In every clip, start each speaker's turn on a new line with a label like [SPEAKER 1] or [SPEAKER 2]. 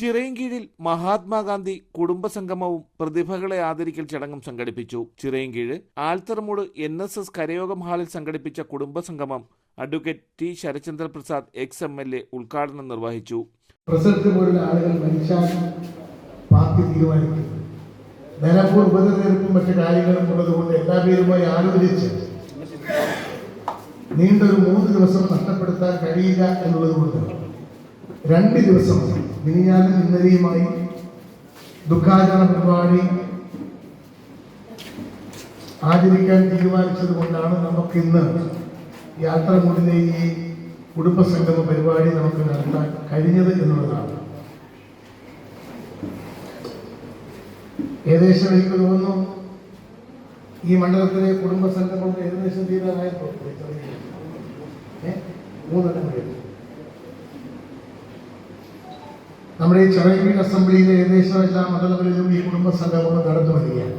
[SPEAKER 1] ചിറയൻകീഴിൽ മഹാത്മാഗാന്ധി കുടുംബസംഗമവും പ്രതിഭകളെ ആദരിക്കൽ ചടങ്ങും സംഘടിപ്പിച്ചു. Chirayinkeezhu Altharamoodu N S S കരയോഗം ഹാളിൽ സംഘടിപ്പിച്ച കുടുംബസംഗമം advocate T Sarachandra Prasad ex M L A ഉദ്ഘാടനം നിർവഹിച്ചു.
[SPEAKER 2] ആളുകൾ മറ്റു നീണ്ടൊരു മൂന്ന് ദിവസം നഷ്ടപ്പെടുത്താൻ കഴിയില്ല എന്നുള്ളത് കൊണ്ട് രണ്ട് ദിവസം മിനിഞ്ഞാനും ഇന്നലെയുമായി ദുഃഖാചരണ പരിപാടി ആചരിക്കാൻ തീരുമാനിച്ചത് കൊണ്ടാണ് ഇന്ന് യാത്രമൂടിലെ ഈ കുടുംബസംഗമ പരിപാടി നമുക്ക് നടത്താൻ കഴിഞ്ഞത് എന്നുള്ളതാണ്. ഏകദേശം എനിക്ക് തോന്നുന്നു ഈ മണ്ഡലത്തിലെ കുടുംബസംഗമം ഏകദേശം തീരാനായപ്പോൾ? മൂന്നെണ്ണം കഴിഞ്ഞു നമ്മുടെ ഈ ചെറിയ അസംബ്ലിയിലെ ഏകദേശം എല്ലാ മണ്ഡലങ്ങളിലും ഈ കുടുംബ സംഗമങ്ങൾ നടന്നു വരികയാണ്.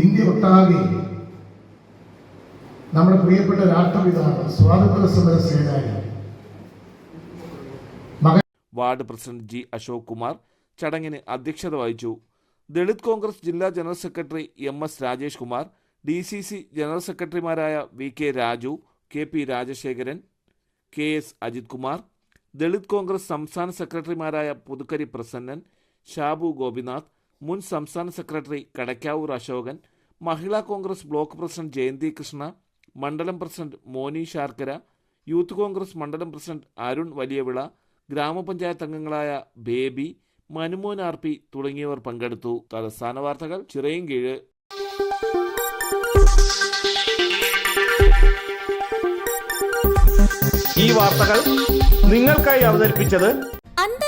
[SPEAKER 2] ഇന്ത്യ ഒട്ടാകെ നമ്മുടെ പ്രിയപ്പെട്ട രാഷ്ട്രപിതാവ് സ്വാതന്ത്ര്യ സമര സേനാനി.
[SPEAKER 1] Ward president G Ashok Kumar ചടങ്ങിന് അധ്യക്ഷത വഹിച്ചു. ദളിത് കോൺഗ്രസ് ജില്ലാ general secretary M S Rajesh Kumar D C C general സെക്രട്ടറിമാരായ V K Raju K P Rajasekharan K S Ajith Kumar Dalit Congress സംസ്ഥാന സെക്രട്ടറിമാരായ പുതുക്കരി പ്രസന്നൻ ഷാബു ഗോപിനാഥ് മുൻ സംസ്ഥാന secretary Kadakkavoor Ashokan Mahila Congress block president Jayanthi Krishna മണ്ഡലം president Moni Sharkara youth Congress മണ്ഡലം president Arun Valiyavila ഗ്രാമപഞ്ചായത്ത് അംഗങ്ങളായ baby Manumon R P തുടങ്ങിയവർ പങ്കെടുത്തു. തലസ്ഥാന വാർത്തകൾ ചിറയൻകീഴ്
[SPEAKER 3] ഈ വാർത്തകൾ നിങ്ങൾക്കായി അവതരിപ്പിച്ചത്